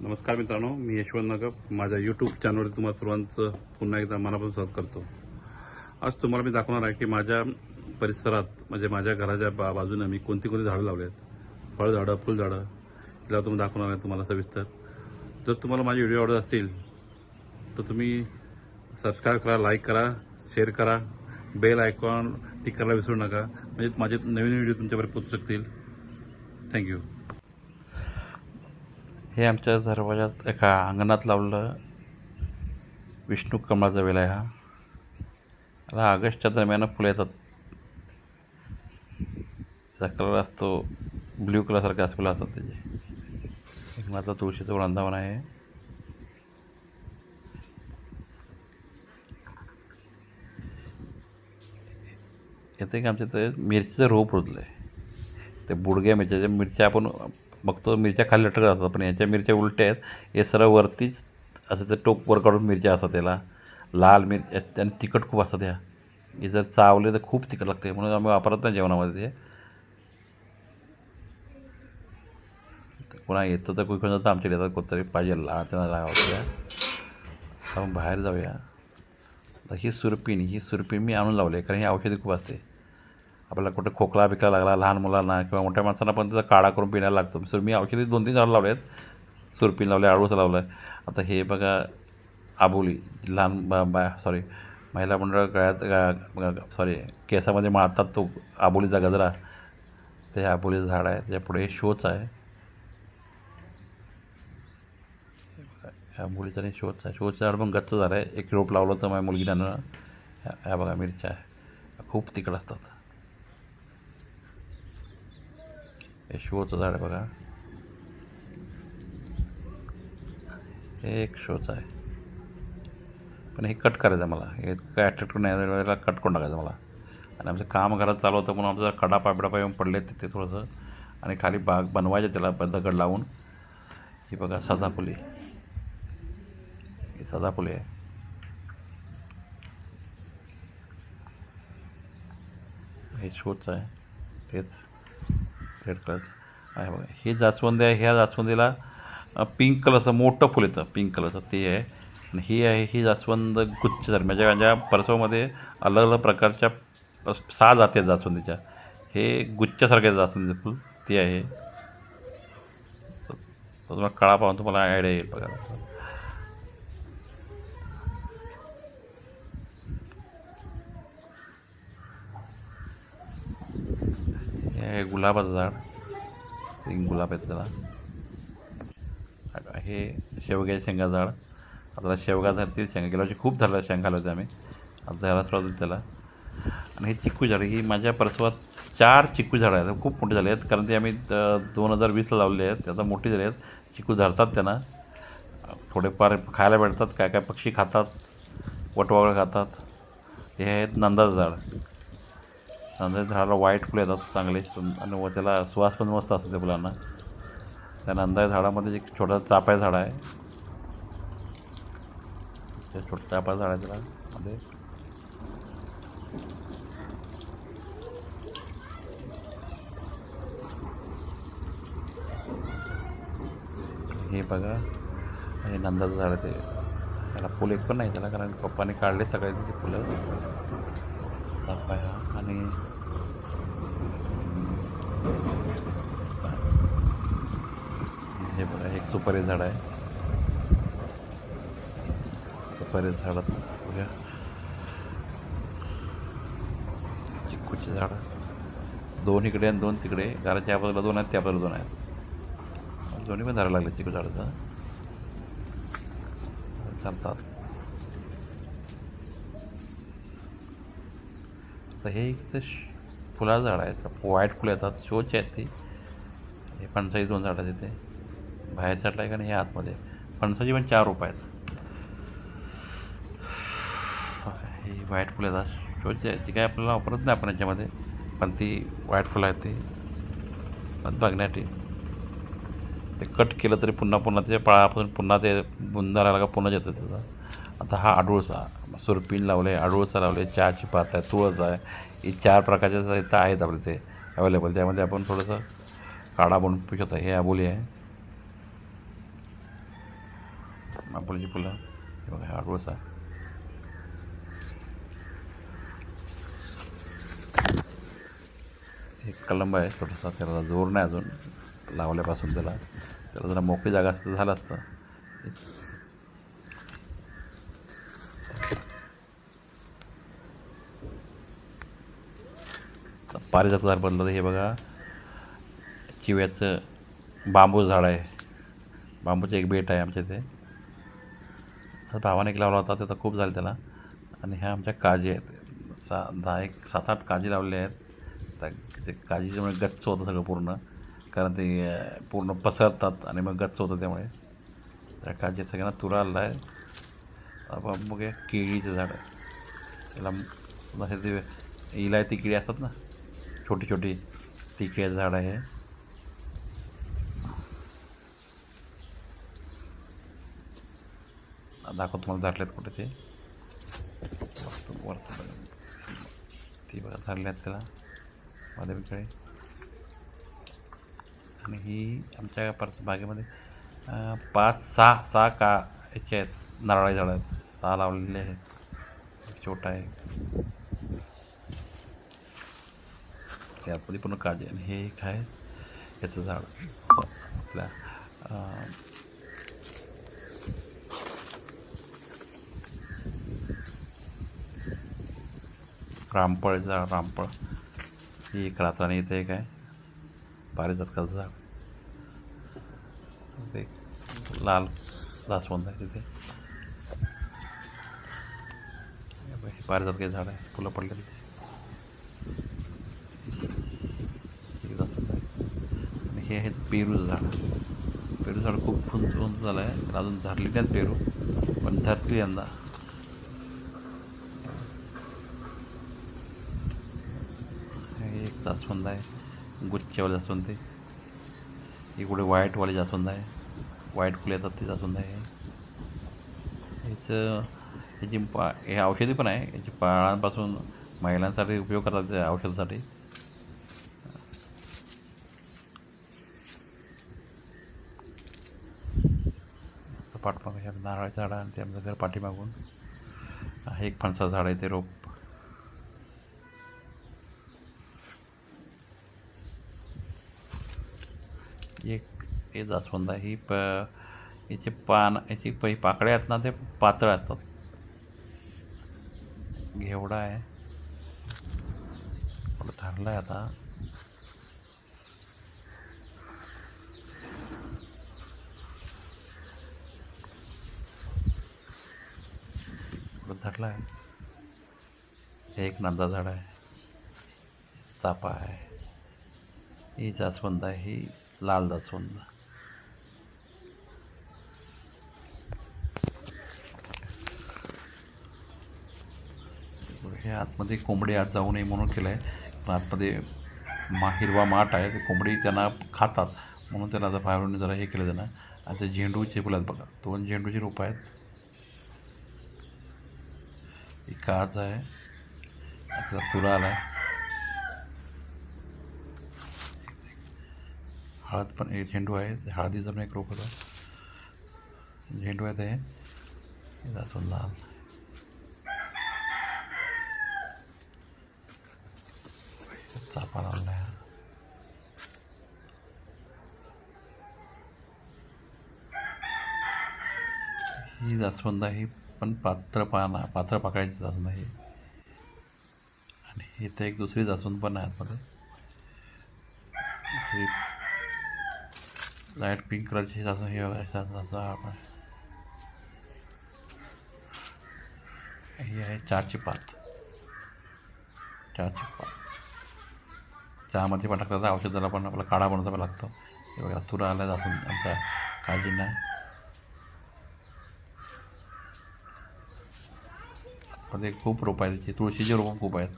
नमस्कार मित्रांनो मी यशवंत नगप माझ्या यूट्यूब चॅनलवर तुम्हाला सर्वांचं पुन्हा एकदा मनापासून स्वागत करतो. आज तुम्हाला मी दाखवणार आहे की माझ्या परिसरात म्हणजे माझ्या घराच्या बा बाजूने मी कोणती कोणती झाडं लावली आहेत. फळझाडं फुलझाडं तिला तुम्ही दाखवणार आहे तुम्हाला सविस्तर. जर तुम्हाला माझे व्हिडिओ आवडत असतील तर तुम्ही सबस्क्राईब करा लाईक करा शेअर करा. बेल आयकॉन टिक करायला विसरू नका. म्हणजे माझे नवीन व्हिडिओ तुमच्यापर्यंत पोचू शकतील. थँक्यू हे आमच्या दरवाजात एका अंगणात लावलेलं विष्णू कमळाचा वेल आहे हा. याला ऑगस्टच्या दरम्यान फुलं येतात. त्याचा कलर असतो ब्ल्यू कलरसारखे असं फुलं असतात त्याचे. एक माझा तुळशीचं वृंदावन आहे. येते की आमच्या इथे? मिरचीचं रोप रुजलं आहे ते बुडग्या मिरच्या मिरच्या आपण बघतो मिरच्या खाली लटकत असतात पण याच्या मिरच्या उलट्या आहेत. हे सरळ वरतीच असं ते टोक वर काढून मिरच्या असतात त्याला. लाल मिरच्या आणि तिखट खूप असतात ह्या. हे जर चावले तर खूप तिखट लागते म्हणून आम्ही वापरत नाही जेवणामध्ये ते. कोणा येतं तर कोणी जातं आमच्याकडे आमच्या येतात कोणतरी पाहिजे लहान त्यांना आपण बाहेर जाऊया. ही सुरपीन ही सुरपीन मी आणून लावली आहे कारण ही औषधी खूप असते. आपल्याला कुठे खोकला बिकला लागला लहान मुलांना किंवा मोठ्या माणसांना पण त्याचा काढा करून पिण्याला लागतो. सर मी औषधी दोन तीन झाडं लावले आहेत सुरपीन लावले आळूचं लावलं आहे आता हे बघा आबोली लहान बा बा सॉरी महिला मंडळ गळ्यात सॉरी केसामध्ये माळतात तो आबोलीचा गजरा. ते आबोलीचं झाड आहे त्याच्या पुढे हे शोच आहे. ह्या मुलीचा आणि शोच आहे. शोचं झाड पण गच्च झालं आहे. एक रोप लावलं तर माझ्या मुलगीनं. ह्या ह्या बघा मिरच्या. खूप तिकड असतात. हे शोचं झाड आहे बघा. हे एक शोचं आहे. पण हे कट करायचं आहे मला. हे काय अट्रॅक्टिव्ह नाही वेळेला कट करून टाकायचं मला. आणि आमचं काम घरात चालू होतं म्हणून आमचं कडा पाबिडा येऊन पडले तिथे थोडंसं. आणि खाली बाग बनवायचं त्याला दगड लावून. ही बघा सदाफुली. ही सदाफुली आहे. हे शोचं आहे. तेच. रेड कलरचं आहे बघा हे जास्वंदी आहे ह्या जास्वंदीला पिंक कलरचं मोठं फुल येतं पिंक कलरचं ते आहे. आणि ही आहे ही जास्वंद गुच्छ झाली म्हणजे माझ्या परसवामध्ये अलग अलग प्रकारच्या सहा जाती आहेत जास्वंदीच्या. हे गुच्छासारखे जास्वंदीचं फुल ते आहे. तो तुम्हाला कळा पाहून तुम्हाला आयडिया येईल बघा. हे गुलाबाचं झाड. गुलाब येतं त्याला. हे शेवग्या शेंगा झाड. आता शेवगा धरतील शेंगा. गेल्या वर्षी खूप झालं शेंगा होते आम्ही. आता झाला सुरुवात त्याला. आणि हे चिक्कू झाड ही माझ्या परसवात चार चिक्कू झाडं आहेत. खूप मोठे झाले आहेत कारण ते आम्ही दोन हजार वीसला लावले आहेत. ते आता मोठे झाले आहेत. चिक्कू धरतात त्यांना. थोडेफार खायला भेटतात काय काय पक्षी खातात वटवागळं खातात. हे आहेत नंदाचं झाड. नंतर झाडाला व्हाईट फुलं येतात चांगले. सुं आणि व त्याला सुवास पण मस्त असतो त्या फुलांना. त्या नंदा झाडामध्ये एक छोटा चापाय झाड आहे. ते छोटं चापाय झाड आहे त्याला. मध्ये हे बघा. हे नंदाचं झाड आहे ते. त्याला फुल एक पण नाही त्याला कारण पप्पाने काढले सगळे तिथे फुलं. चापाय आणि हे बघा एक सुपारी झाड आहे. सुपारी झाडात बघा चिक्कूची झाडं. दोन इकडे आणि दोन तिकडे. घराच्या या बाजूला दोन आहेत त्या बाजूला दोन आहेत. दोन्ही पण झाडं लागले चिकू झाडाचं. चालतात. तर हे एक तर श- झाड आहे. तर व्हाईट फुलं येतात शोचे आहेत ती. हे फणसाची दोन झाडं आहेत तिथे बाहेर साईडला आहे का नाही हे आतमध्ये. फणसाची पण चार रोपं आहेत. ही व्हाईट फुलं येतात शोचे आहेत जी काय आपल्याला वापरत नाही आपण याच्यामध्ये पण ती व्हाईट फुलं आहेत ती. पण बघण्यासाठी. ते कट केलं तरी पुन्हा पुन्हा त्याच्या पळापासून पुन्हा ते बुंदाराला का पुन्हा येतं त्याचा. आता हा आडूळसा सुरपीन लावले आडूळसा लावले चहाची पात आहे तुळस आहे. हे चार प्रकारच्या इथं आहेत आपले ते अवेलेबल त्यामध्ये आपण थोडंसं काढा बनवून पिऊ शकतो हे आबोली आहे. मापुलीची फुलं हे बघा हा अडूळसा एक कलंब आहे छोटासा त्याला जोर नाही अजून लावल्यापासून त्याला त्याला जरा मोकळी जागा असतं झालं असतं पारिजात झाड बनलं तर हे बघा चिव्याचं बांबू झाड आहे बांबूचं एक बेट आहे आमच्या इथे भावाने एक लावला होता त्याचा खूप झालं त्याला. आणि ह्या आमच्या काजी आहेत. सा दहा एक सात आठ काजी लावले आहेत. त्या ते काजीच्यामुळे म्हणजे गच्च होतं सगळं पूर्ण. कारण ते पूर्ण पसरतात आणि मग गच्च होतं त्यामुळे. त्या काजी सगळ्यांना तुरा आला आहे. आपण मग या केळीचं झाड. त्याला ते इलायती किडी असतात ना छोटी छोटी ती केळीचं झाड आहे. दाखवतो तुम्हाला झाडलेत कुठे ते. बघतो वरती ती बघा झाडले आहेत त्याला. मध्ये आणि ही आमच्या परत बागेमध्ये पाच सहा सहा का याचे आहेत. नारळी झाडं आहेत. सहा लावलेले आहेत. एक छोटा आहे यामध्ये पूर्ण काळजी आणि हे एक आहे. याचं झाड. आपल्या रामफळचं झाड रामफळ ही एक रात्र इथे एक आहे. पारिजातकाचं झाड ते लाल जास्वंद आहे तिथे. हे बघ, झाड आहे. फुलं पडले तिथे. जास्वंद आहे. आणि हे आहेत पेरूचं झाड. पेरू झाड खूप उंच उंच झालं आहे अजून धरली नाहीत पेरू. पण धरतील यंदा हे एक जास्वंद आहे. गुच्छेवाले जास्वंद ते इकडे व्हाईटवाले जास्वंद आहे. व्हाईट फुले येतात ते जास्वंद आहे. याचं याची पा हे औषधी पण आहे. याची पाळांपासून महिलांसाठी उपयोग करतात त्या औषधासाठी. पाठमाग हे नारळाचं झाड आणि ते आमचं घर पाठीमागून. एक फणसाचं झाड आहे ते रोप एक हे जास्वंद आहे. ही प याचे पान याची पै पाकळ्या आहेत ना ते पातळ असतात. घेवडा आहे. थोडं ठरलं आहे आता धरला आहे. हे एक नंदा झाड आहे. चापा आहे. ही जास्वंद आहे. ही लाल जास्वंद हे आतमध्ये कोंबडी आत जाऊ नये म्हणून केलं आहे पण आतमध्ये मा हिरवा माठ आहे ते कोंबडी त्यांना खातात. म्हणून त्याला आता बाहेरून जरा हे केलं त्यांना. आता झेंडूचे फुलं आहेत बघा. दोन झेंडूची रोपं आहेत. एक काज आहे. आता तुरा आला आहे हळद पण एक झेंडू आहे हळदीचं पण एक रोप होता. झेंडू आहे ते. हे जास्वंद लाल. चापा लावला आहे. ही जास्वंद आहे पण पात्र पाना पात्र पाकळ्याची जास्वंद आहे. आणि इथं एक दुसरी जास्वंद पण आहे आतमध्ये. दुसरी लाइट पिंक कलरची जास्वंद हे बघा आहे ही। आहे चारची पात चारची पात चहामध्ये पण टाकतात औषधाला पण आपला काढा बनवता पण लागतो. हे बघा तुरा आल्या असून आमच्या काळजींना मध्ये खूप रोप आहेत त्याची तुळशीचे रोपं खूप आहेत.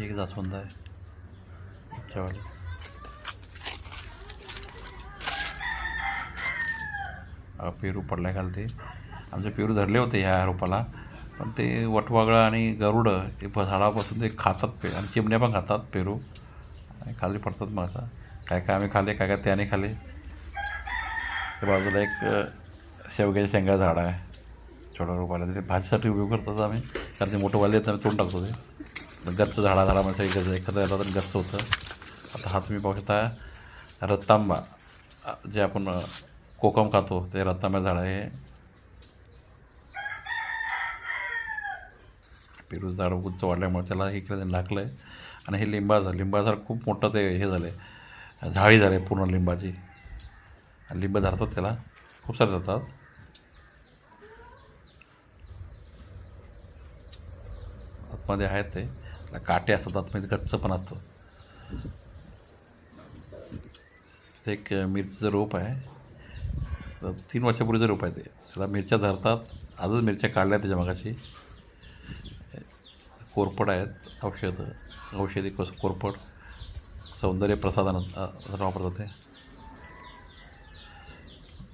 एक जास्वंद आहे. पेरू पडलाय घालते. आमचे पेरू धरले होते ह्या रोपाला पण ते वटवागळं आणि गरुडं हे झाडापासून ते खातात पे आणि चिमण्या पण खातात पेरू. आणि खाली पडतात मग असं काय काय आम्ही खाले काय काय त्याने खाले त्या बाजूला एक शेवग्याच्या शेंगा झाड आहे. छोट्या रोपाला ते भाजीसाठी उपयोग करतात आम्ही. कारण ते मोठं वाले आम्ही तोंड टाकतो ते. गच्च झाडा झाडामध्ये गज एकत्र येतात आणि गच्च होतं. आता हा तुम्ही पाहू शकता रत्तांबा जे आपण कोकम खातो. ते रत्तांबा झाड आहे. पेरू झाड उंच वाढल्यामुळे त्याला हे केलं लागलं आहे आणि हे लिंबा झाड लिंबा झाड खूप मोठं ते हे झालं आहे झाडी झाली आहे पूर्ण लिंबाची. आणि लिंब धरतात त्याला. खूप सारे जातात आतमध्ये आहेत ते. त्याला काटे असतात आतमध्ये कच्चं पण असतं. ते एक मिरचीचं रोप आहे. तर तीन वर्षापूर्वीचं रोप आहे ते. त्याला मिरच्या धरतात आजच मिरच्या काढल्या त्याच्या मागाशी. कोरपड आहेत औषधं औषधी कस कोरपड सौंदर्य प्रसाधन वापरतात ते.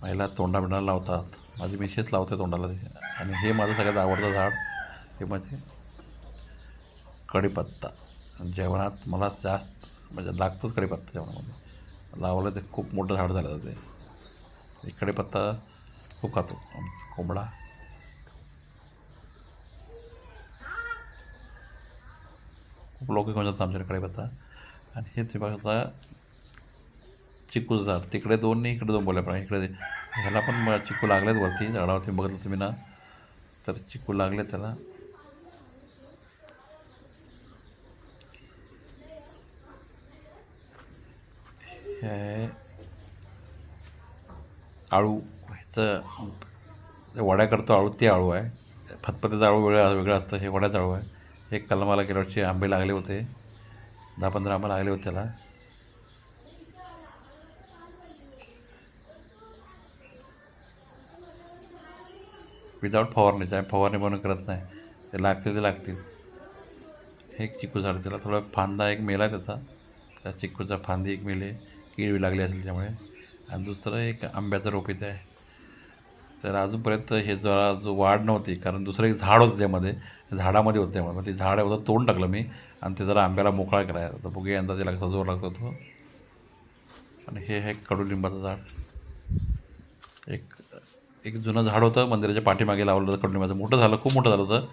महिला तोंडाबिंडाला लावतात. माझी मिशेच लावते तोंडाला ते. आणि हे माझं सगळ्यात आवडतं झाड हे म्हणजे कढीपत्ता. जेवणात मला जास्त म्हणजे लागतोच कढीपत्ता जेवणामध्ये. लावलं ते खूप मोठं झाड झालं ते. हे पत्ता खूप खातो आमचा कोंबडा. खूप लोक घेऊन जातात आमच्याकडे पत्ता. आणि हे तुम्ही बघता चिकूचं झाड तिकडे दोन नाही इकडे दोन बोलल्या पण. इकडे ह्याला पण चिकू लागलेत वरती. झाडावरती बघितलं तुम्ही ना? तर चिकू लागले त्याला. हे आळू ह्याचं जे वड्या करतो आळू ते आळू आहे. फतफतेचं आळू वेगळं वेगळं असतं हे वड्याचं आळू आहे. हे कलमाला गेल्या वर्षी आंबे लागले होते. दहा पंधरा आंबे लागले होते त्याला. विदाऊट फवारणी आहे फवारणी बनवून करत नाही. ते लागतील ते लागतील. हे एक चिकू झाड त्याला थोडा फांदा एक मेला त्याचा. त्या चिकूचा फांदी एक मेले कीड लागली असेल त्यामुळे. आणि दुसरं एक आंब्याचं रोप इथे आहे. तर अजूनपर्यंत हे जरा जो वाढ नव्हती कारण दुसरं एक झाड होतं त्यामध्ये झाडामध्ये होतं त्यामुळे मग ते झाड होतं तोडून टाकलं मी आणि ते जरा आंब्याला मोकळा करायचा तर बुगे यंदा लागतो जोर लागतो तो. आणि हे आहे कडुलिंबाचं झाड. एक एक जुनं झाड होतं मंदिराच्या पाठीमागे लावलं होतं कडुलिंबाचं. मोठं झालं खूप मोठं झालं होतं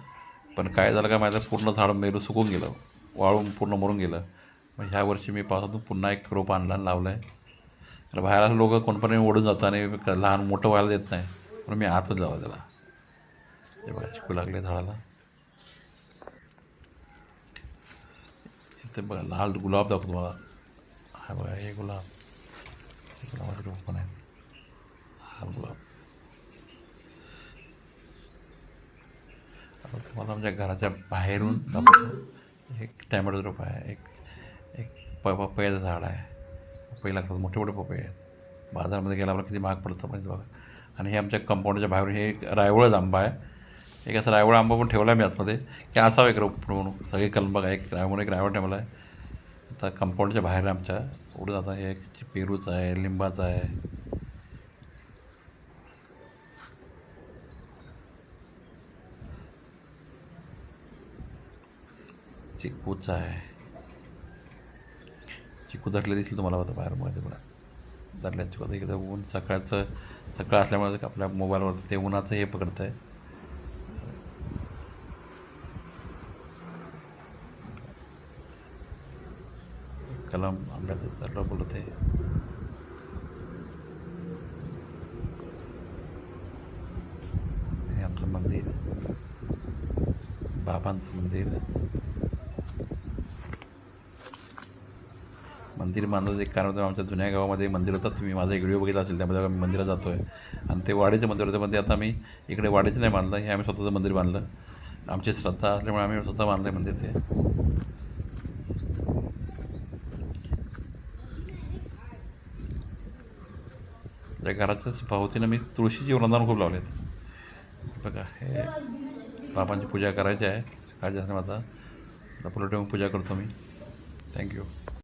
पण काय झालं काय माहिती पूर्ण झाड मेरू सुकून गेलं. वाळून पूर्ण मरून गेलं. मग ह्या वर्षी मी पावसातून पुन्हा एक रोप आणला आणि लावलं आहे. तर बाहेर लोक कोणपर्यंत ओढून जातात आणि लहान मोठं व्हायला देत नाही. म्हणून मी आतच लावलं त्याला. हे बघा चिकू लागले झाडाला. इथे बघा लाल गुलाब दाखवतो तुम्हाला. हा बघा हे गुलाब. हे गुलाबाचे रोप पण आहेत हा गुलाब. तुम्हाला आमच्या घराच्या बाहेरून दाखवतो. एक टॅमॅटो रोप आहे. एक एक प पपयाचं झाड आहे. पपई लागतात मोठे मोठे पपई आहेत. बाजारामध्ये गेला आपल्याला किती महाग पडतं माहिती बघा. आणि हे आमच्या कंपाऊंडच्या बाहेरून हे एक रायवळच आंबा आहे. एक असं रायवळ आंबा पण ठेवला आहे मी आतमध्ये. की असावा एक रोप म्हणून. सगळे कलम बघा एक रायवळ एक रायवळ ठेवला आहे. आता कंपाऊंडच्या बाहेर आमच्या पुढे जाता हे एक पेरूचं आहे लिंबाचं आहे. चिकूचा आहे. चिकू धरले देखील तुम्हाला होतं बाहेर मध्ये बघा. धरल्या चिकू आता इकडे ऊन सकाळचं सकाळ असल्यामुळे आपल्या मोबाईलवर ते उन्हाचं हे पकडतं आहे कलम आंब्याचं धरलं बोलत आहे. हे आमचं मंदिर. बाबांचं मंदिर. मंदिर बांधलं एक कारण होतं आमच्या जुन्या गावामध्ये मंदिर होतं. तुम्ही माझा एक व्हिडिओ बघितला असेल त्यामध्ये आम्ही मंदिरात जातो आहे आणि ते वाडीचं मंदिर होतं पण ते आता आम्ही इकडे वाडीचं नाही बांधलं हे आम्ही स्वतःचं मंदिर बांधलं. आमची श्रद्धा असल्यामुळे आम्ही स्वतः बांधलं मंदिर ते. त्या घराच्याच भावतीनं मी तुळशीची वृंदावन खूप लावले आहेत बघा हे बाबांची पूजा करायची आहे. काळजी जास्त माझा आता पुढे ठेवून पूजा करतो मी. थँक्यू